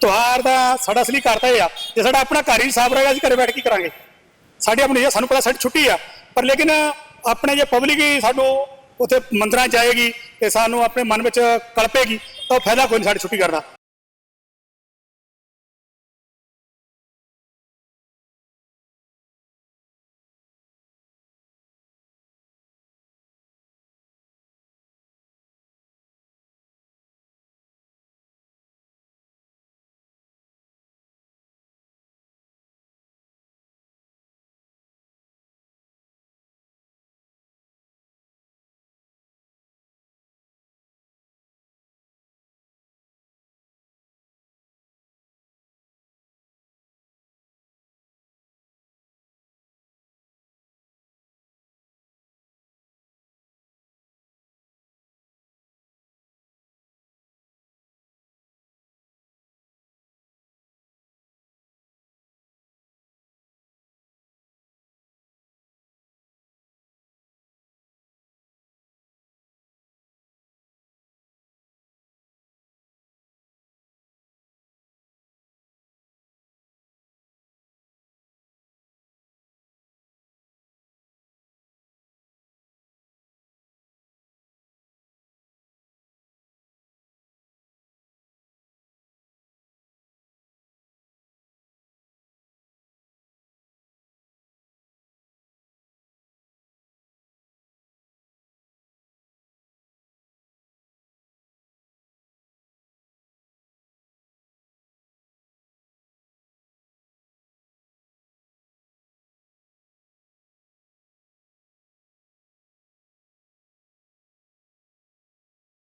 ਤਿਉਹਾਰ ਦਾ ਸਾਡਾ ਅਸਲੀ ਕਰਤਾ ਇਹ ਆ, ਜੇ ਸਾਡਾ ਆਪਣਾ ਘਰ ਹੀ ਸਾਫ਼ ਰਹੇਗਾ, ਅਸੀਂ ਘਰੇ ਬੈਠ ਕੇ ਕਰਾਂਗੇ। ਸਾਡੀ ਆਪਣੀ ਸਾਨੂੰ ਪਤਾ ਸਾਡੀ ਛੁੱਟੀ ਆ, ਪਰ ਲੇਕਿਨ ਆਪਣੇ ਜੇ ਪਬਲਿਕ ਹੀ ਸਾਨੂੰ ਉੱਥੇ ਮੰਦਰਾਂ ਚ ਆਏਗੀ ਤੇ ਸਾਨੂੰ ਆਪਣੇ ਮਨ ਵਿੱਚ ਕਲਪੇਗੀ, ਤਾਂ ਉਹ ਫਾਇਦਾ ਕੋਈ ਨਹੀਂ ਸਾਡੀ ਛੁੱਟੀ ਕਰਦਾ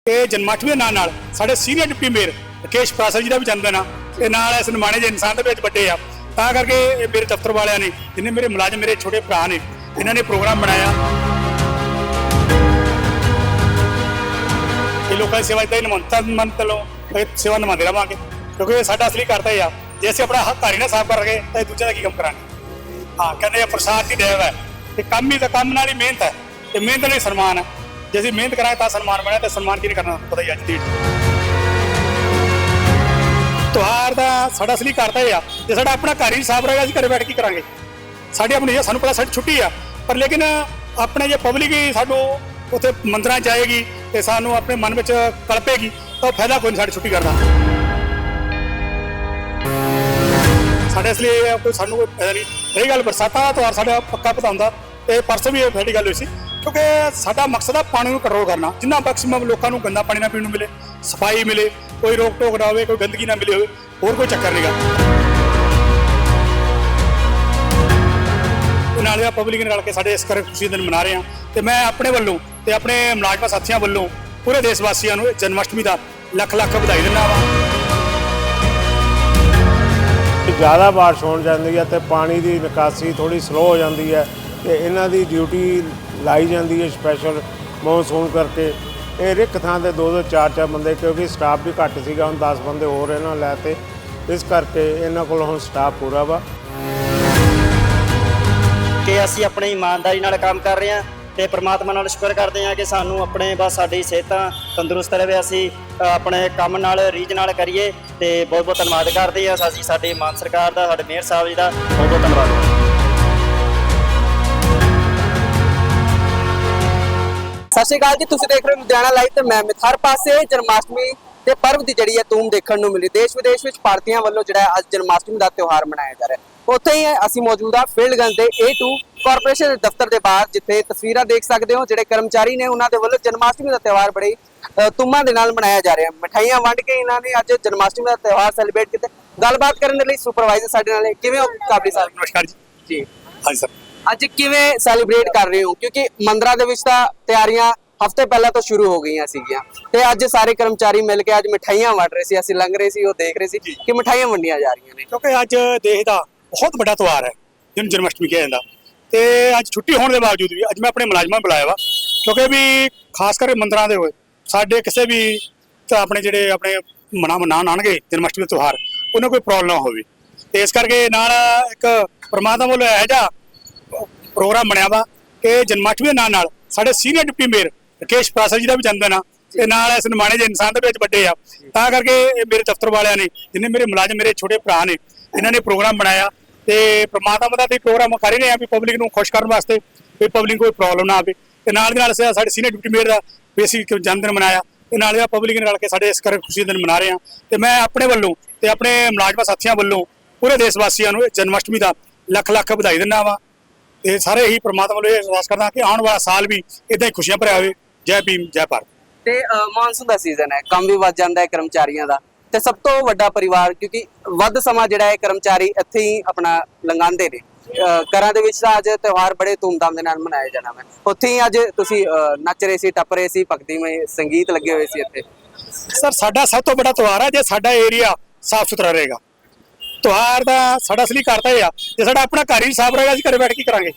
ਇਹ ਜਨਮਾਸ਼ਟਮੀ ਦੇ ਨਾਲ ਨਾਲ ਸਾਡੇ senior deputy mayor Rakesh Prashar ji ਦਾ ਵੀ ਜਨਮਦਿਨ ਆ। ਤੇ ਨਾਲ ਇਸ ਨਿਮਾਣੇ ਜੇ ਇਨਸਾਨ ਦੇ ਵਿੱਚ ਵੱਡੇ ਆ। ਤਾਂ ਕਰਕੇ ਇਹ ਮੇਰੇ ਦਫ਼ਤਰ ਵਾਲਿਆਂ ਨੇ, ਜਿੰਨੇ ਮੇਰੇ ਮੁਲਾਜ਼ਮ, ਮੇਰੇ ਛੋਟੇ ਭਰਾ ਨੇ, ਇਹਨਾਂ ਨੇ ਪ੍ਰੋਗਰਾਮ ਬਣਾਇਆ। ਇਹ ਲੋਕਾਂ ਦੀ ਸੇਵਾ ਇਦਾਂ ਹੀ ਨਿਮੰਤਰ ਮਨ ਇਹ ਸੇਵਾ ਨਿਭਾਉਂਦੇ ਰਵਾਂਗੇ। ਕਿਉਂਕਿ ਇਹ ਸਾਡਾ ਅਸਲੀ ਕਰਤਾ ਹੀ ਆ। ਜੇ ਅਸੀਂ ਆਪਣਾ ਹੱਕ ਘਰ ਹੀ ਨਾ ਸਾਫ਼ ਕਰ ਰਗੇ ਤਾਂ ਇਹ ਦੂਜੇ ਦਾ ਕੀ ਕੰਮ ਕਰਾਂਗੇ? ਹਾਂ, ਕਹਿੰਦੇ ਆ ਪ੍ਰਸਾਦ ਦੀ ਦੇਵ ਹੈ। ਤੇ ਕੰਮ ਹੀ ਤਾਂ ਕੰਮ ਨਾਲ ਹੀ ਮਿਹਨਤ ਹੈ। ਤੇ ਮਿਹਨਤ ਨਾਲ ਹੀ ਸਨਮਾਨ ਹੈ। ਜੇ ਅਸੀਂ ਮਿਹਨਤ ਕਰਾਂਗੇ ਤਾਂ ਸਨਮਾਨ ਬਣਿਆ ਤੇ ਸਨਮਾਨ ਕੀ ਨਹੀਂ ਕਰਨਾ? ਪਤਾ ਹੀ ਅੱਜ ਦੀ ਤਿਉਹਾਰ ਦਾ ਸਾਡਾ ਅਸਲੀ ਕਰਤਾ ਇਹ ਆ। ਜੇ ਸਾਡਾ ਆਪਣਾ ਘਰ ਹੀ ਸਾਫ਼ ਰਹੇਗਾ, ਅਸੀਂ ਘਰੇ ਬੈਠ ਕੇ ਕਰਾਂਗੇ? ਸਾਡੀ ਆਪਣੀ ਸਾਨੂੰ ਪਤਾ ਸਾਡੀ ਛੁੱਟੀ ਆ। ਪਰ ਲੇਕਿਨ ਆਪਣੇ ਜੇ ਪਬਲਿਕ ਹੀ ਸਾਨੂੰ ਉੱਥੇ ਮੰਦਰਾਂ ਚ ਆਏਗੀ ਤੇ ਸਾਨੂੰ ਆਪਣੇ ਮਨ ਵਿੱਚ ਕਲਪੇਗੀ, ਤਾਂ ਉਹ ਫਾਇਦਾ ਕੋਈ ਨਹੀਂ, ਸਾਡੀ ਛੁੱਟੀ ਕਰਦਾ ਸਾਡੇ ਇਸ ਲਈ ਇਹ ਕੋਈ ਸਾਨੂੰ ਕੋਈ ਫਾਇਦਾ ਨਹੀਂ। ਰਹੀ ਗੱਲ ਬਰਸਾਤਾਂ ਦਾ ਤਿਉਹਾਰ ਸਾਡਾ ਪੱਕਾ ਪਤਾ ਹੁੰਦਾ। ਤੇ ਪਰਸੋਂ ਵੀ ਇਹ ਸਾਡੀ ਗੱਲ ਹੋਈ ਸੀ। ਕਿਉਂਕਿ ਸਾਡਾ ਮਕਸਦ ਆ ਪਾਣੀ ਨੂੰ ਕੰਟਰੋਲ ਕਰਨਾ, ਜਿੰਨਾ ਮੈਕਸਿਮਮ ਲੋਕਾਂ ਨੂੰ ਗੰਦਾ ਪਾਣੀ ਨਾ ਪੀਣ ਨੂੰ ਮਿਲੇ, ਸਫ਼ਾਈ ਮਿਲੇ, ਕੋਈ ਰੋਕ ਟੋਕ ਨਾ ਹੋਵੇ, ਕੋਈ ਗੰਦਗੀ ਨਾ ਮਿਲੇ ਹੋਵੇ, ਹੋਰ ਕੋਈ ਚੱਕਰ ਨਹੀਂਗਾ ਤੇ ਨਾਲੇ ਆ ਪਬਲਿਕ ਨੇ ਰਲ ਕੇ ਸਾਡੇ ਇਸ ਕਰਕੇ ਖੁਸ਼ੀ ਦਿਨ ਮਨਾ ਰਹੇ ਆ ਤੇ ਮੈਂ ਆਪਣੇ ਵੱਲੋਂ ਤੇ ਆਪਣੇ ਮੁਲਾਜ਼ਮਾਂ ਸਾਥੀਆਂ ਵੱਲੋਂ ਪੂਰੇ ਦੇਸ਼ ਵਾਸੀਆਂ ਨੂੰ ਜਨਮ ਅਸ਼ਟਮੀ ਦਾ ਲੱਖ ਲੱਖ ਵਧਾਈ ਦਿੰਦਾ ਵਾਂ ਜ਼ਿਆਦਾ ਬਾਰਿਸ਼ ਹੋਣ ਜਾਂਦੀ ਹੈ ਤੇ ਪਾਣੀ ਦੀ ਨਿਕਾਸੀ ਥੋੜੀ ਸਲੋ ਹੋ ਜਾਂਦੀ ਹੈ ਤੇ ਇਹਨਾਂ ਦੀ ਡਿਊਟੀ ਲਾਈ ਜਾਂਦੀ ਹੈ ਸਪੈਸ਼ਲ ਮੌਨਸੂਨ ਕਰਕੇ। ਇਹ ਰਿਕ ਥਾਂ ਤੇ ਦੋ ਦੋ, ਚਾਰ ਚਾਰ ਬੰਦੇ, ਕਿਉਂਕਿ ਸਟਾਫ ਵੀ ਘੱਟ ਸੀਗਾ, ਹੁਣ 10 ਬੰਦੇ ਹੋਰ ਇਹਨਾਂ ਲੈ ਤੇ। ਇਸ ਕਰਕੇ ਇਹਨਾਂ ਕੋਲ ਹੁਣ ਸਟਾਫ ਪੂਰਾ ਵਾ। ਕਿ ਅਸੀਂ ਆਪਣੀ ਇਮਾਨਦਾਰੀ ਨਾਲ ਕੰਮ ਕਰ ਰਹੇ ਹਾਂ ਤੇ ਪ੍ਰਮਾਤਮਾ ਨਾਲ ਸ਼ੁਕਰ ਕਰਦੇ ਹਾਂ ਕਿ ਸਾਨੂੰ ਆਪਣੇ ਬਸ ਸਾਡੀ ਸਿਹਤਾਂ ਤੰਦਰੁਸਤ ਰਹੇ, ਅਸੀਂ ਆਪਣੇ ਕੰਮ ਨਾਲ ਰੀਝ ਨਾਲ ਕਰੀਏ ਤੇ ਬਹੁਤ ਬਹੁਤ ਧੰਨਵਾਦ ਕਰਦੇ ਹਾਂ। ਸਾਡੀ ਸਾਡੀ ਮਾਨ ਸਰਕਾਰ ਦਾ, ਸਾਡੇ ਮੇਅਰ ਸਾਹਿਬ ਜੀ ਦਾ ਬਹੁਤ ਬਹੁਤ ਧੰਨਵਾਦ। ਸਤਿ ਸ਼੍ਰੀ ਅਕਾਲ ਜੀ ਤੁਸੀਂ ਦੇਖ ਰਹੇ ਹੋ ਲੁਧਿਆਣਾ ਲਾਈਵ ਤੇ ਮੈਂ ਮਿਥ ਹਰ ਪਾਸੇ। ਜਨਮਾਸ਼ਟਮੀ ਤੇ ਪਰਵ ਦੀ ਜਿਹੜੀ ਹੈ ਧੂਮ ਦੇਖਣ ਨੂੰ ਮਿਲੀ। ਦੇਸ਼ ਵਿਦੇਸ਼ ਵਿੱਚ ਭਾਰਤੀਆਂ ਵੱਲੋਂ ਜਿਹੜਾ ਅੱਜ ਜਨਮਾਸ਼ਟਮੀ ਦਾ ਤਿਉਹਾਰ ਮਨਾਇਆ ਜਾ ਰਿਹਾ ਹੈ। ਉੱਥੇ ਹੀ ਅਸੀਂ ਮੌਜੂਦ ਹਾਂ ਫੀਲਡਗੰਜ ਦੇ A2 ਕਾਰਪੋਰੇਸ਼ਨ ਦੇ ਦਫ਼ਤਰ ਦੇ ਬਾਹਰ ਜਿੱਥੇ ਤਸਵੀਰਾਂ ਦੇਖ ਸਕਦੇ ਹੋ ਜਿਹੜੇ ਕਰਮਚਾਰੀ ਨੇ ਉਹਨਾਂ ਦੇ ਵੱਲੋਂ ਜਨਮਾਸ਼ਟਮੀ ਦਾ ਤਿਉਹਾਰ ਬੜੇ ਧੂਮਾਂ ਦੇ ਨਾਲ ਮਨਾਇਆ ਜਾ ਰਿਹਾ ਹੈ। ਮਠਾਈਆਂ ਵੰਡ ਕੇ ਇਹਨਾਂ ਨੇ ਅੱਜ ਜਨਮਾਸ਼ਟਮੀ ਦਾ ਤਿਉਹਾਰ ਸੈਲੀਬ੍ਰੇਟ ਕੀਤਾ। ਗੱਲਬਾਤ ਕਰਨ ਦੇ ਲਈ ਸੁਪਰਵਾਈਜ਼ਰ ਸਾਡੇ ਨਾਲ ਹੈ ਕਿਵੇਂ ਹੋ? ਕਾਬਲੀ ਸਾਹਿਬ? ਨਮਸਕਾਰ ਜੀ। ਜੀ। ਹਾਂਜੀ ਸਰ। ਅੱਜ ਕਿਵੇਂ ਸੈਲੀਬ੍ਰੇਟ ਕਰ ਰਹੇ ਹੋ? ਕਿਉਂਕਿ ਮੰਦਰਾਂ ਦੇ ਵਿੱਚ ਤਾਂ ਤਿਆਰੀਆਂ ਹਫ਼ਤੇ ਪਹਿਲਾਂ ਤੋਂ ਸ਼ੁਰੂ ਹੋ ਗਈਆਂ ਸੀਗੀਆਂ। ਤੇ ਅੱਜ ਸਾਰੇ ਕਰਮਚਾਰੀ ਮਿਲ ਕੇ ਅੱਜ ਮਠਾਈਆਂ ਵੰਡ ਰਹੇ ਸੀ ਅਸੀਂ ਲੰਘ ਰਹੇ ਸੀ ਉਹ ਦੇਖ ਰਹੇ ਸੀ ਕਿ ਮਠਾਈਆਂ ਵੰਡੀਆਂ ਜਾ ਰਹੀਆਂ ਨੇ। ਕਿਉਂਕਿ ਅੱਜ ਦੇਸ਼ ਦਾ ਬਹੁਤ ਵੱਡਾ ਤਿਉਹਾਰ ਹੈ ਜਿਹਨੂੰ ਜਨਮ ਅਸ਼ਟਮੀ ਕਿਹਾ ਜਾਂਦਾ। ਤੇ ਅੱਜ ਛੁੱਟੀ ਹੋਣ ਦੇ ਬਾਵਜੂਦ ਵੀ ਅੱਜ ਮੈਂ ਆਪਣੇ ਮੁਲਾਜ਼ਮਾਂ ਨੂੰ ਬੁਲਾਇਆ ਵਾ ਕਿਉਂਕਿ ਵੀ ਖਾਸ ਕਰਕੇ ਮੰਦਰਾਂ ਦੇ ਹੋਏ ਸਾਡੇ ਕਿਸੇ ਵੀ ਆਪਣੇ ਜਿਹੜੇ ਆਪਣੇ ਮਨਾ ਮਨਾਉਣ ਆਣਗੇ ਜਨਮ ਅਸ਼ਟਮੀ ਦਾ ਤਿਉਹਾਰ ਉਹਨਾਂ ਕੋਈ ਪ੍ਰੋਬਲਮ ਨਾ ਹੋਵੇ। ਤੇ ਇਸ ਕਰਕੇ ਨਾਲ ਇੱਕ ਪ੍ਰਮਾਤਮਾ ਵੱਲੋਂ ਇਹੋ ਜਿਹਾ ਪ੍ਰੋਗਰਾਮ ਬਣਿਆ ਵਾ ਕਿ ਜਨਮਾਸ਼ਟਮੀ ਦੇ ਨਾਲ ਨਾਲ ਸਾਡੇ senior deputy mayor Rakesh Prashar ji ਦਾ ਵੀ ਜਨਮਦਿਨ ਆ ਤੇ ਨਾਲ ਇਸ ਨਿਮਾਣੇ ਜੇ ਇਨਸਾਨ ਦੇ ਵਿੱਚ ਵੱਡੇ ਆ। ਤਾਂ ਕਰਕੇ ਮੇਰੇ ਦਫ਼ਤਰ ਵਾਲਿਆਂ ਨੇ ਜਿੰਨੇ ਮੇਰੇ ਮੁਲਾਜ਼ਮ ਮੇਰੇ ਛੋਟੇ ਭਰਾ ਨੇ ਇਹਨਾਂ ਨੇ ਪ੍ਰੋਗਰਾਮ ਬਣਾਇਆ ਤੇ ਪ੍ਰਮਾਤਮਾ ਦਾ ਤੇ ਪ੍ਰੋਗਰਾਮ ਕਰ ਹੀ ਰਹੇ ਆ ਵੀ ਪਬਲਿਕ ਨੂੰ ਖੁਸ਼ ਕਰਨ ਵਾਸਤੇ ਵੀ ਪਬਲਿਕ ਕੋਈ ਪ੍ਰੋਬਲਮ ਨਾ ਆਵੇ। ਤੇ ਨਾਲ ਦੀ ਨਾਲ ਸਾਡੇ ਸੀਨੀਅਰ ਡਿਪਟੀ ਮੇਅਰ ਦਾ ਬੇਸਿਕ ਜਨਮ ਦਿਨ ਮਨਾਇਆ ਤੇ ਨਾਲ ਦੀ ਪਬਲਿਕ ਨੇ ਰਲ ਕੇ ਸਾਡੇ ਇਸ ਕਰਕੇ ਖੁਸ਼ੀ ਦਾ ਦਿਨ ਮਨਾ ਰਹੇ ਆ। ਤੇ ਮੈਂ ਆਪਣੇ ਵੱਲੋਂ ਤੇ ਆਪਣੇ ਮੁਲਾਜ਼ਮਾਂ ਸਾਥੀਆਂ ਵੱਲੋਂ ਪੂਰੇ ਦੇਸ਼ ਵਾਸੀਆਂ ਨੂੰ ਜਨਮ ਅਸ਼ਟਮੀ ਦਾ ਲੱਖ ਲੱਖ ਵਧਾਈ ਦਿੰਦਾ ਵਾ। ਤੇ ਸਾਰੇ ਹੀ ਪ੍ਰਮਾਤਮਾ ਨੂੰ ਇਹ ਅਰਦਾਸ ਕਰਦਾ ਕਿ ਆਉਣ ਵਾਲਾ ਸਾਲ ਵੀ ਇਦਾਂ ਹੀ ਖੁਸ਼ੀਆਂ ਭਰਿਆ ਹੋਵੇ। ਜੈ ਭੀਮ ਜੈ ਭਾਰਤ। ਤੇ ਮਾਨਸੂਨ ਦਾ ਸੀਜ਼ਨ ਹੈ। ਕੰਮ ਵੀ ਵੱਧ ਜਾਂਦਾ ਹੈ ਕਰਮਚਾਰੀਆਂ ਦਾ। ਤੇ ਸਭ ਤੋਂ ਵੱਡਾ ਪਰਿਵਾਰ ਕਿਉਂਕਿ ਵੱਧ ਸਮਾਂ ਜਿਹੜਾ ਹੈ ਕਰਮਚਾਰੀ ਇੱਥੇ ਹੀ ਆਪਣਾ ਲੰਘਾਉਂਦੇ ਨੇ। ਘਰਾਂ ਦੇ ਵਿੱਚ ਤਾਂ ਅੱਜ ਤਿਉਹਾਰ ਬੜੇ ਧੂਮਧਾਮ ਦੇ ਨਾਲ ਮਨਾਇਆ ਜਾਣਾ ਹੈ ਉੱਥੇ ਹੀ ਅੱਜ ਤੁਸੀਂ ਨੱਚ ਰਹੇ ਸੀ ਟੱਪ ਰਹੇ ਸੀ ਭਗਤੀਮਈ ਸੰਗੀਤ ਲੱਗੇ ਹੋਏ ਸੀ ਇੱਥੇ। ਸਰ ਸਾਡਾ ਸਭ ਤੋਂ ਵੱਡਾ ਤਿਉਹਾਰ ਹੈ ਜੇ ਸਾਡਾ ਏਰੀਆ ਸਾਫ਼ ਸੁਥਰਾ ਰਹੇਗਾ। ਤਿਉਹਾਰ ਦਾ ਸਾਡਾ ਅਸਲੀ ਕਰਤਾ ਇਹ ਆ ਜੇ ਸਾਡਾ ਆਪਣਾ ਘਰ ਹੀ ਸਾਫ਼ ਰਹੇਗਾ, ਅਸੀਂ ਘਰੇ ਬੈਠ ਕੇ ਕਰਾਂਗੇ।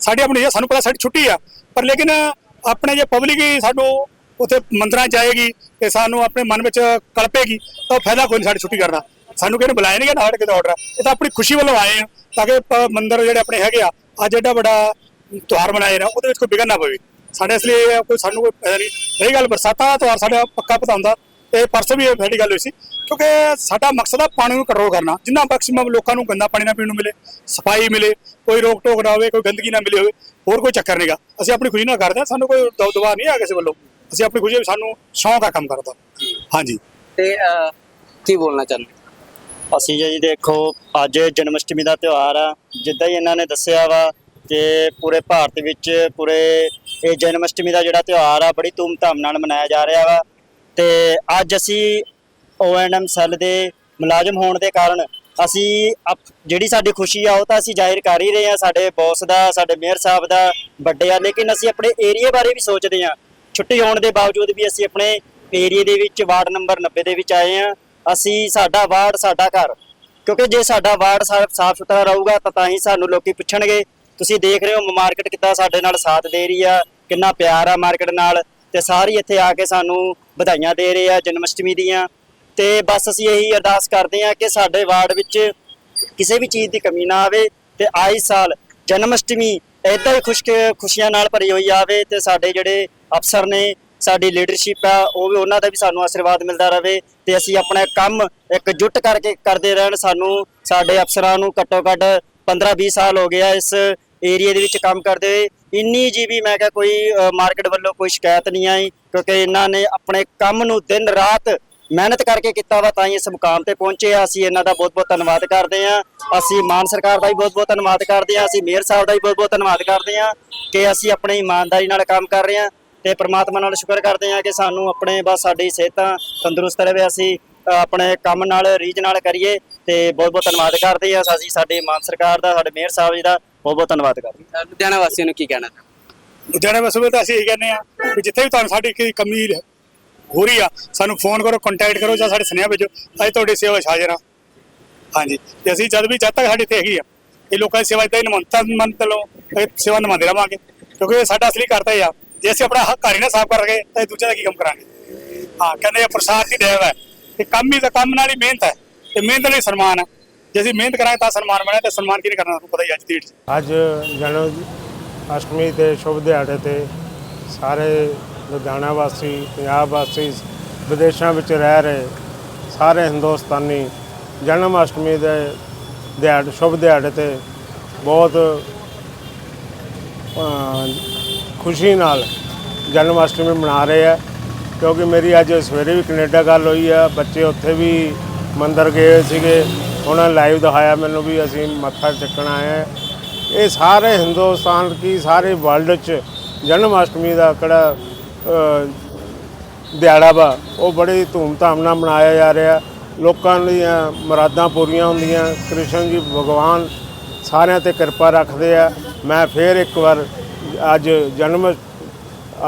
ਸਾਡੀ ਆਪਣੀ ਸਾਨੂੰ ਪਤਾ ਸਾਡੀ ਛੁੱਟੀ ਆ। ਪਰ ਲੇਕਿਨ ਆਪਣੇ ਜੇ ਪਬਲਿਕ ਹੀ ਸਾਨੂੰ ਉੱਥੇ ਮੰਦਰਾਂ 'ਚ ਜਾਏਗੀ ਤੇ ਸਾਨੂੰ ਆਪਣੇ ਮਨ ਵਿੱਚ ਕਲਪੇਗੀ, ਤਾਂ ਉਹ ਫਾਇਦਾ ਕੋਈ ਨਹੀਂ ਸਾਡੀ ਛੁੱਟੀ ਕਰਦਾ ਸਾਨੂੰ ਕਿਹਨੇ ਬੁਲਾਇਆ ਨਹੀਂ ਨਾ ਸਾਡੇ ਕਿਤੇ ਆਰਡਰ ਇਹ ਤਾਂ ਆਪਣੀ ਖੁਸ਼ੀ ਵੱਲੋਂ ਆਏ ਆ, ਤਾਂ ਕਿ ਪ- ਜਿਹੜੇ ਆਪਣੇ ਹੈਗੇ ਆ, ਅੱਜ ਐਡਾ ਵੱਡਾ ਤਿਉਹਾਰ ਮਨਾਏ ਨਾ, ਉਹਦੇ ਵਿੱਚ ਕੋਈ ਵਿਘਨ ਨਾ ਪਵੇ। ਸਾਡੇ ਇਸ ਲਈ ਇਹ ਕੋਈ ਸਾਨੂੰ ਕੋਈ ਫਾਇਦਾ ਨਹੀਂ। ਰਹੀ ਗੱਲ ਬਰਸਾਤਾਂ ਦਾ ਤਿਉਹਾਰ, ਸਾਡਾ ਪੱਕਾ ਪਤਾ ਹੁੰਦਾ। ਤੇ ਪਰਸੋਂ ਵੀ ਇਹ ਸਾਡੀ ਗੱਲ ਹੋਈ ਸੀ ਕਿਉਂਕਿ ਸਾਡਾ ਮਕਸਦ ਆ ਪਾਣੀ ਨੂੰ ਕੰਟਰੋਲ ਕਰਨਾ ਜਿੰਨਾ ਮੈਕਸਿਮਮ ਲੋਕਾਂ ਨੂੰ ਗੰਦਾ ਪਾਣੀ ਨਾ ਪੀਣ ਨੂੰ ਮਿਲੇ ਸਫ਼ਾਈ ਮਿਲੇ ਕੋਈ ਰੋਕ ਟੋਕ ਨਾ ਹੋਵੇ ਕੋਈ ਗੰਦਗੀ ਨਾ ਮਿਲੇ ਹੋਵੇ ਹੋਰ ਕੋਈ ਚੱਕਰ ਨਹੀਂਗਾ ਅਸੀਂ ਆਪਣੀ ਖੁਸ਼ੀ ਨਾਲ ਕਰਦੇ ਹਾਂ ਸਾਨੂੰ ਕੋਈ ਦਬਦਬਾ ਨਹੀਂ ਆ ਕਿਸੇ ਵੱਲੋਂ। ਅਸੀਂ ਆਪਣੀ ਖੁਸ਼ੀ ਸਾਨੂੰ ਸ਼ੌਂਕ ਆ ਕੰਮ ਕਰਦਾ ਹਾਂਜੀ। ਤੇ ਕੀ ਬੋਲਣਾ ਚਾਹੁੰਦੇ ਅਸੀਂ ਜੀ ਦੇਖੋ ਅੱਜ ਜਨਮ ਅਸ਼ਟਮੀ ਦਾ ਤਿਉਹਾਰ ਆ। ਜਿੱਦਾਂ ਹੀ ਇਹਨਾਂ ਨੇ ਦੱਸਿਆ ਵਾ ਕਿ ਪੂਰੇ ਭਾਰਤ ਵਿੱਚ ਪੂਰੇ ਇਹ ਜਨਮ ਅਸ਼ਟਮੀ ਦਾ ਜਿਹੜਾ ਤਿਉਹਾਰ ਆ ਬੜੀ ਧੂਮਧਾਮ ਨਾਲ ਮਨਾਇਆ ਜਾ ਰਿਹਾ ਵਾ। ਤੇ ਅੱਜ ਅਸੀਂ ਓਐਨਐਮ ਸੈੱਲ ਦੇ ਮੁਲਾਜ਼ਮ ਹੋਣ ਦੇ ਕਾਰਨ ਅਸੀਂ ਅਪ- ਜਿਹੜੀ ਸਾਡੀ ਖੁਸ਼ੀ ਆ, ਉਹ ਤਾਂ ਅਸੀਂ ਜ਼ਾਹਿਰ ਕਰ ਹੀ ਰਹੇ ਆ ਸਾਡੇ ਬੌਸ ਦਾ, ਸਾਡੇ ਮੇਅਰ ਸਾਹਿਬ ਦਾ ਵੱਡੇ ਆ ਲੇਕਿਨ ਅਸੀਂ ਆਪਣੇ ਏਰੀਆ ਬਾਰੇ ਵੀ ਸੋਚਦੇ ਆ ਛੁੱਟੀ ਹੋਣ ਦੇ ਬਾਵਜੂਦ ਵੀ ਅਸੀਂ ਆਪਣੇ ਏਰੀਆ ਦੇ ਵਿੱਚ ਵਾਰਡ ਨੰਬਰ 90 ਦੇ ਵਿੱਚ ਆਏ ਆ ਅਸੀਂ ਸਾਡਾ ਵਾਰਡ, ਸਾਡਾ ਘਰ, ਕਿਉਂਕਿ ਜੇ ਸਾਡਾ ਵਾਰਡ ਸਾਫ਼ ਸੁਥਰਾ ਰਹੂਗਾ, ਤਾਂ ਤਾਂ ਹੀ ਸਾਨੂੰ ਲੋਕੀ ਪੁੱਛਣਗੇ। ਤੁਸੀਂ ਦੇਖ ਰਹੇ ਹੋ, ਮਾਰਕੀਟ ਕਿੱਦਾਂ ਸਾਡੇ ਨਾਲ ਸਾਥ ਦੇ ਰਹੀ ਆ, ਕਿੰਨਾ ਪਿਆਰ ਆ ਮਾਰਕੀਟ ਨਾਲ। ਤੇ ਸਾਰੀ ਇੱਥੇ ਆ ਕੇ ਸਾਨੂੰ ਵਧਾਈਆਂ ਦੇ ਰਹੇ ਆ ਜਨਮ ਅਸ਼ਟਮੀ ਦੀਆਂ। ਤੇ ਬਸ ਅਸੀਂ ਇਹੀ ਅਰਦਾਸ ਕਰਦੇ ਆ ਕਿ ਸਾਡੇ ਵਾਰਡ ਵਿੱਚ ਕਿਸੇ ਵੀ ਚੀਜ਼ ਦੀ ਕਮੀ ਨਾ ਆਵੇ ਤੇ ਆਈ ਸਾਲ ਜਨਮ ਅਸ਼ਟਮੀ ਏਦਾਂ ਹੀ ਖੁਸ਼ਕ ਖੁਸ਼ੀਆਂ ਨਾਲ ਭਰੀ ਹੋਈ ਆਵੇ ਤੇ ਸਾਡੇ ਜਿਹੜੇ ਅਫਸਰ ਨੇ, ਸਾਡੀ ਲੀਡਰਸ਼ਿਪ ਆ, ਉਹ ਵੀ ਉਹਨਾਂ ਦਾ ਵੀ ਸਾਨੂੰ ਆਸ਼ੀਰਵਾਦ ਮਿਲਦਾ ਰਹੇ ਤੇ ਅਸੀਂ ਆਪਣਾ ਕੰਮ ਇੱਕ ਜੁੱਟ ਕਰਕੇ ਕਰਦੇ ਰਹਿਣ। ਸਾਨੂੰ, ਸਾਡੇ ਅਫਸਰਾਂ ਨੂੰ ਘੱਟੋ ਘੱਟ 15-20 ਸਾਲ ਹੋ ਗਿਆ ਇਸ ਏਰੀਆ ਦੇ ਵਿੱਚ ਕੰਮ ਕਰਦੇ ਹੋਏ। ਇੰਨੀ ਜੀ ਵੀ ਮੈਂ ਕਿਹਾ ਕੋਈ ਮਾਰਕੀਟ ਵੱਲੋਂ ਕੋਈ ਸ਼ਿਕਾਇਤ ਨਹੀਂ ਆਈ, ਕਿਉਂਕਿ ਇਹਨਾਂ ਨੇ ਆਪਣੇ ਕੰਮ ਨੂੰ ਦਿਨ ਰਾਤ ਮਿਹਨਤ ਕਰਕੇ ਕੀਤਾ ਵਾ ਤਾਂ ਹੀ ਇਸ ਮੁਕਾਮ ਤੇ ਪਹੁੰਚੇ ਆ। ਅਸੀਂ ਇਹਨਾਂ ਦਾ ਬਹੁਤ-ਬਹੁਤ ਧੰਨਵਾਦ ਕਰਦੇ ਆ ਅਸੀਂ ਮਾਨ ਸਰਕਾਰ ਦਾ ਵੀ ਬਹੁਤ-ਬਹੁਤ ਧੰਨਵਾਦ ਕਰਦੇ ਆ ਅਸੀਂ ਮੇਅਰ ਸਾਹਿਬ ਦਾ ਵੀ ਬਹੁਤ-ਬਹੁਤ ਧੰਨਵਾਦ ਕਰਦੇ ਆ ਕਿ ਅਸੀਂ ਆਪਣੀ ਇਮਾਨਦਾਰੀ ਨਾਲ ਕੰਮ ਕਰ ਰਹੇ ਆ ਤੇ ਪ੍ਰਮਾਤਮਾ ਨਾਲ ਸ਼ੁਕਰ ਕਰਦੇ ਆ ਕਿ ਸਾਨੂੰ ਆਪਣੇ ਬਸ ਸਾਡੀ ਸਿਹਤਾਂ ਤੰਦਰੁਸਤ ਰਹੇ ਅਸੀਂ ਆਪਣੇ ਕੰਮ ਨਾਲ, ਰੀਝ ਨਾਲ ਕਰੀਏ ਤੇ ਬਹੁਤ-ਬਹੁਤ ਧੰਨਵਾਦ ਕਰਦੇ ਆ ਅਸੀਂ ਸਾਡੀ ਮਾਨ ਸਰਕਾਰ ਦਾ, ਸਾਡੇ ਮੇਅਰ ਸਾਹਿਬ ਜੀ ਦਾ ਬਹੁਤ-ਬਹੁਤ ਧੰਨਵਾਦ ਕਰਦੇ। ਹਾਂ। ਲੁਧਿਆਣਾ ਵਾਸੀਆਂ ਨੂੰ ਕੀ ਕਹਿਣਾ ਚਾਹੁੰਦੇ ਲੁਧਿਆਣੇ ਵਸੂਵੇ ਤਾਂ ਅਸੀਂ ਇਹ ਕਹਿੰਦੇ ਆ ਵੀ ਜਿੱਥੇ ਵੀ ਤੁਹਾਨੂੰ ਸਾਡੀ ਕੋਈ ਕਮੀ ਹੋ ਰਹੀ ਆ ਸਾਨੂੰ ਫੋਨ ਕਰੋ ਕੰਟੈਕਟ ਕਰੋ ਜਾਂ ਸਾਡੇ ਸੁਨੇਹਾ ਭੇਜੋ ਅਸੀਂ ਤੁਹਾਡੀ ਸੇਵਾ 'ਚ ਹਾਜ਼ਰ ਹਾਂ। ਹਾਂਜੀ ਤੇ ਅਸੀਂ ਜਦ ਵੀ ਜਦ ਤੱਕ ਸਾਡੀ ਇੱਥੇ ਹੈਗੀ ਆ ਇਹ ਲੋਕਾਂ ਦੀ ਸੇਵਾ ਇਦਾਂ ਹੀ ਨਿਮੰਤਰਨ ਮੰਤ ਲਓ ਇਹ ਸੇਵਾ ਨਿਭਾਉਂਦੇ ਰਵਾਂਗੇ ਕਿਉਂਕਿ ਇਹ ਸਾਡਾ ਅਸਲੀ ਕਰਤਾ ਹੀ ਆ। ਜੇ ਅਸੀਂ ਆਪਣਾ ਹੱਕ ਘਰ ਹੀ ਨਾ ਸਾਫ਼ ਕਰਾਂਗੇ ਤਾਂ ਇਹ ਦੂਜਿਆਂ ਦਾ ਕੀ ਕੰਮ ਕਰਾਂਗੇ? ਹਾਂ ਕਹਿੰਦੇ ਆ ਪ੍ਰਸਾਦ ਦੀ ਦੇਵ ਹੈ। ਤੇ ਕੰਮ ਹੀ ਤਾਂ ਕੰਮ ਨਾਲ ਹੀ ਮਿਹਨਤ ਹੈ ਤੇ ਮਿਹਨਤ ਲਈ ਸਨਮਾਨ ਹੈ। ਜੇ ਅਸੀਂ ਮਿਹਨਤ ਕਰਾਂਗੇ ਤਾਂ ਸਨਮਾਨ ਬਣਿਆ ਤੇ ਸਨਮਾਨ ਕਿਹਨੇ ਕਰਨਾ ਤੁਹਾਨੂੰ ਪਤਾ ਹੀ ਅੱਜ ਦੀ ਡੇਟ 'ਚ? ਅੱਜ ਜਨਮ ਅਸ਼ਟਮੀ ਤੇ ਸ਼ੁਭ ਦਿਹਾੜੇ ਤੇ ਸਾਰੇ ਲੁਧਿਆਣਾ ਵਾਸੀ, ਪੰਜਾਬ ਵਾਸੀ, ਵਿਦੇਸ਼ਾਂ ਵਿੱਚ ਰਹਿ ਰਹੇ ਸਾਰੇ ਹਿੰਦੁਸਤਾਨੀ ਜਨਮ ਅਸ਼ਟਮੀ ਦੇ ਦਿਹਾੜੇ, ਸ਼ੁਭ ਦਿਹਾੜੇ ਤੇ ਬਹੁਤ ਖੁਸ਼ੀ ਨਾਲ ਜਨਮ ਅਸ਼ਟਮੀ ਮਨਾ ਰਹੇ ਆ। ਕਿਉਂਕਿ ਮੇਰੀ ਅੱਜ ਸਵੇਰੇ ਵੀ ਕੈਨੇਡਾ ਗੱਲ ਹੋਈ ਆ, ਬੱਚੇ ਉੱਥੇ ਵੀ ਮੰਦਰ ਗਏ ਸੀਗੇ। ਉਹਨਾਂ ਲਾਈਵ ਦਿਖਾਇਆ ਮੈਨੂੰ ਵੀ ਅਸੀਂ ਮੱਥਾ ਟੇਕਣ ਆਏ ਆ ਇਹ ਸਾਰੇ ਹਿੰਦੁਸਤਾਨ ਕੀ ਸਾਰੇ ਵਰਲਡ 'ਚ ਜਨਮ ਅਸ਼ਟਮੀ ਦਾ ਕਿਹੜਾ ਦਿਹਾੜਾ ਵਾ, ਉਹ ਬੜੀ ਧੂਮਧਾਮ ਨਾਲ ਮਨਾਇਆ ਜਾ ਰਿਹਾ। ਲੋਕਾਂ ਦੀਆਂ ਮੁਰਾਦਾਂ ਪੂਰੀਆਂ ਹੁੰਦੀਆਂ। ਕ੍ਰਿਸ਼ਨ ਜੀ ਭਗਵਾਨ ਸਾਰਿਆਂ ਤੇ ਕਿਰਪਾ ਰੱਖਦੇ ਆ। ਮੈਂ ਫੇਰ ਇੱਕ ਵਾਰ ਅੱਜ ਜਨਮ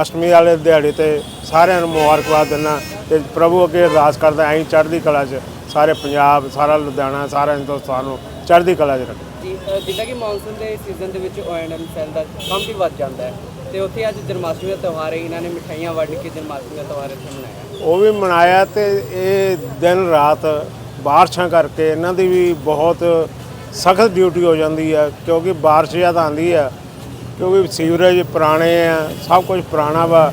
ਅਸ਼ਟਮੀ ਵਾਲੇ ਦਿਹਾੜੇ ਤੇ ਸਾਰਿਆਂ ਨੂੰ ਮੁਬਾਰਕਬਾਦ ਦਿੰਦਾ ਤੇ ਪ੍ਰਭੂ ਅੱਗੇ ਅਰਦਾਸ ਕਰਦਾ, ਐਂ ਚੜ੍ਹਦੀ ਕਲਾ 'ਚ। ਸਾਰੇ ਪੰਜਾਬ ਸਾਰਾ ਲੁਧਿਆਣਾ ਸਾਰਾ ਹਿੰਦੁਸਤਾਨ ਨੂੰ ਚੜ੍ਹਦੀ ਕਲਾ 'ਚ ਰੱਖੇ। ਜੀ ਜਿੱਦਾਂ ਕਿ ਮੌਨਸੂਨ ਦੇ ਸੀਜ਼ਨ ਦੇ ਵਿੱਚ ਓਐਨਐਮ ਸੈੱਲ ਦਾ ਕੰਮ ਵੀ ਵੱਧ ਜਾਂਦਾ ਹੈ ਤੇ ਉੱਥੇ ਅੱਜ ਜਨਮਾਸ਼ਟਮੀ ਦਾ ਤਿਉਹਾਰ ਹੈ ਇਹਨਾਂ ਨੇ ਮਿਠਾਈਆਂ ਵੰਡ ਕੇ ਜਨਮਾਸ਼ਟਮੀ ਦਾ ਤਿਉਹਾਰ ਇੱਥੇ ਮਨਾਇਆ ਉਹ ਵੀ ਮਨਾਇਆ ਤੇ ਇਹ ਦਿਨ ਰਾਤ ਬਾਰਿਸ਼ਾਂ ਕਰਕੇ ਇਹਨਾਂ ਦੀ ਵੀ ਬਹੁਤ ਸਖਤ ਡਿਊਟੀ ਹੋ ਜਾਂਦੀ ਹੈ ਕਿਉਂਕਿ ਬਾਰਿਸ਼ ਜ਼ਿਆਦਾ ਆਂਦੀ ਹੈ ਕਿਉਂਕਿ ਸੀਵਰੇਜ ਪੁਰਾਣੇ ਆ ਸਭ ਕੁਝ ਪੁਰਾਣਾ ਵਾ।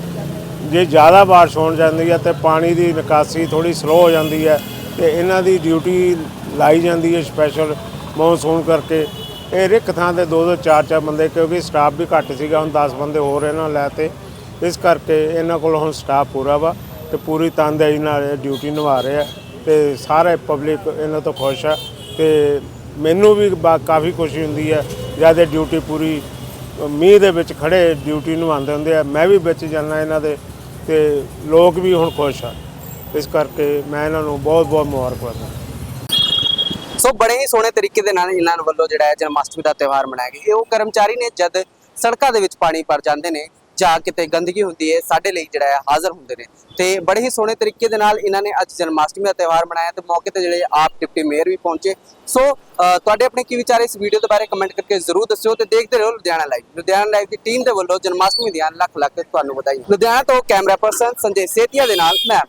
ਜੇ ਜ਼ਿਆਦਾ ਬਾਰਿਸ਼ ਹੋਣ ਜਾਂਦੀ ਹੈ ਤੇ ਪਾਣੀ ਦੀ ਨਿਕਾਸੀ ਥੋੜੀ ਸਲੋ ਹੋ ਜਾਂਦੀ ਹੈ। ਤੇ ਇਹਨਾਂ ਦੀ ਡਿਊਟੀ ਲਾਈ ਜਾਂਦੀ ਹੈ ਸਪੈਸ਼ਲ ਮੌਨਸੂਨ ਕਰਕੇ। ਇਹ ਰਿਕ ਥਾਂ ਤੇ ਦੋ ਦੋ ਚਾਰ ਚਾਰ ਬੰਦੇ, ਕਿਉਂਕਿ ਸਟਾਫ ਵੀ ਘੱਟ ਸੀਗਾ, ਹੁਣ 10 ਬੰਦੇ ਹੋਰ ਇਹਨਾਂ ਲੈ ਤੇ। ਇਸ ਕਰਕੇ ਇਹਨਾਂ ਕੋਲ ਹੁਣ ਸਟਾਫ ਪੂਰਾ ਵਾ ਤੇ ਪੂਰੀ ਤਨਦੇਹੀ ਨਾਲ ਇਹ ਡਿਊਟੀ ਨਿਭਾ ਰਹੇ ਆ ਤੇ ਸਾਰੇ ਪਬਲਿਕ ਇਹਨਾਂ ਤੋਂ ਖੁਸ਼ ਆ ਤੇ ਮੈਨੂੰ ਵੀ ਬਾ- ਕਾਫੀ ਖੁਸ਼ੀ ਹੁੰਦੀ ਹੈ ਜਦ ਇਹ ਡਿਊਟੀ ਪੂਰੀ ਮੀਂਹ ਦੇ ਵਿੱਚ ਖੜੇ ਡਿਊਟੀ ਨਿਭਾਉਂਦੇ ਹੁੰਦੇ ਆ। ਮੈਂ ਵੀ ਵਿੱਚ ਜਾਂਦਾ ਇਹਨਾਂ ਦੇ ਤੇ ਲੋਕ ਵੀ ਹੁਣ ਖੁਸ਼ ਆ। ਇਸ ਕਰਕੇ ਮੈਂ ਇਹਨਾਂ ਨੂੰ ਬਹੁਤ ਬਹੁਤ ਮੁਬਾਰਕਬਾਦ ਦਿੰਦਾ ਸੋ ਬੜੇ ਹੀ ਸੋਹਣੇ ਤਰੀਕੇ ਦੇ ਨਾਲ ਇਹਨਾਂ ਵੱਲੋਂ ਜਿਹੜਾ ਹੈ ਜਨਮਾਸ਼ਟਮੀ ਦਾ ਤਿਉਹਾਰ ਮਨਾਇਆ ਗਿਆ। ਇਹ ਉਹ ਕਰਮਚਾਰੀ ਨੇ ਜਦ ਸੜਕਾਂ ਦੇ ਵਿੱਚ ਪਾਣੀ ਭਰ ਜਾਂਦੇ ਨੇ, ਜਾਂ ਕਿਤੇ ਗੰਦਗੀ ਹੁੰਦੀ ਹੈ, ਸਾਡੇ ਲਈ ਜਿਹੜਾ ਹੈ ਹਾਜ਼ਰ ਹੁੰਦੇ ਨੇ। ਤੇ ਬੜੇ ਹੀ ਸੋਹਣੇ ਤਰੀਕੇ ਦੇ ਨਾਲ ਇਹਨਾਂ ਨੇ ਅੱਜ ਜਨਮਾਸ਼ਟਮੀ ਦਾ ਤਿਉਹਾਰ ਮਨਾਇਆ ਤੇ ਮੌਕੇ ਤੇ ਜਿਹੜੇ ਆਪ ਡਿਪਟੀ ਮੇਅਰ ਵੀ ਪਹੁੰਚੇ। ਸੋ ਤੁਹਾਡੇ ਆਪਣੇ ਕੀ ਵਿਚਾਰ ਇਸ ਵੀਡੀਓ ਦੇ ਬਾਰੇ ਕਮੈਂਟ ਕਰਕੇ ਜ਼ਰੂਰ ਦੱਸਿਓ ਤੇ ਦੇਖਦੇ ਰਹੋ ਲੁਧਿਆਣਾ ਲਾਈਵ। ਲੁਧਿਆਣਾ ਲਾਈਵ ਦੀ ਟੀਮ ਦੇ ਵੱਲੋਂ ਜਨਮਾਸ਼ਟਮੀ ਦੀਆਂ ਲੱਖ ਲੱਖ ਤੁਹਾਨੂੰ ਵਧਾਈ ਲੁਧਿਆਣਾ ਤੋਂ ਕੈਮਰਾ ਪਰਸਨ ਸੰਜੇ ਸੇਤੀਆ ਦੇ ਨਾਲ ਮੈਂ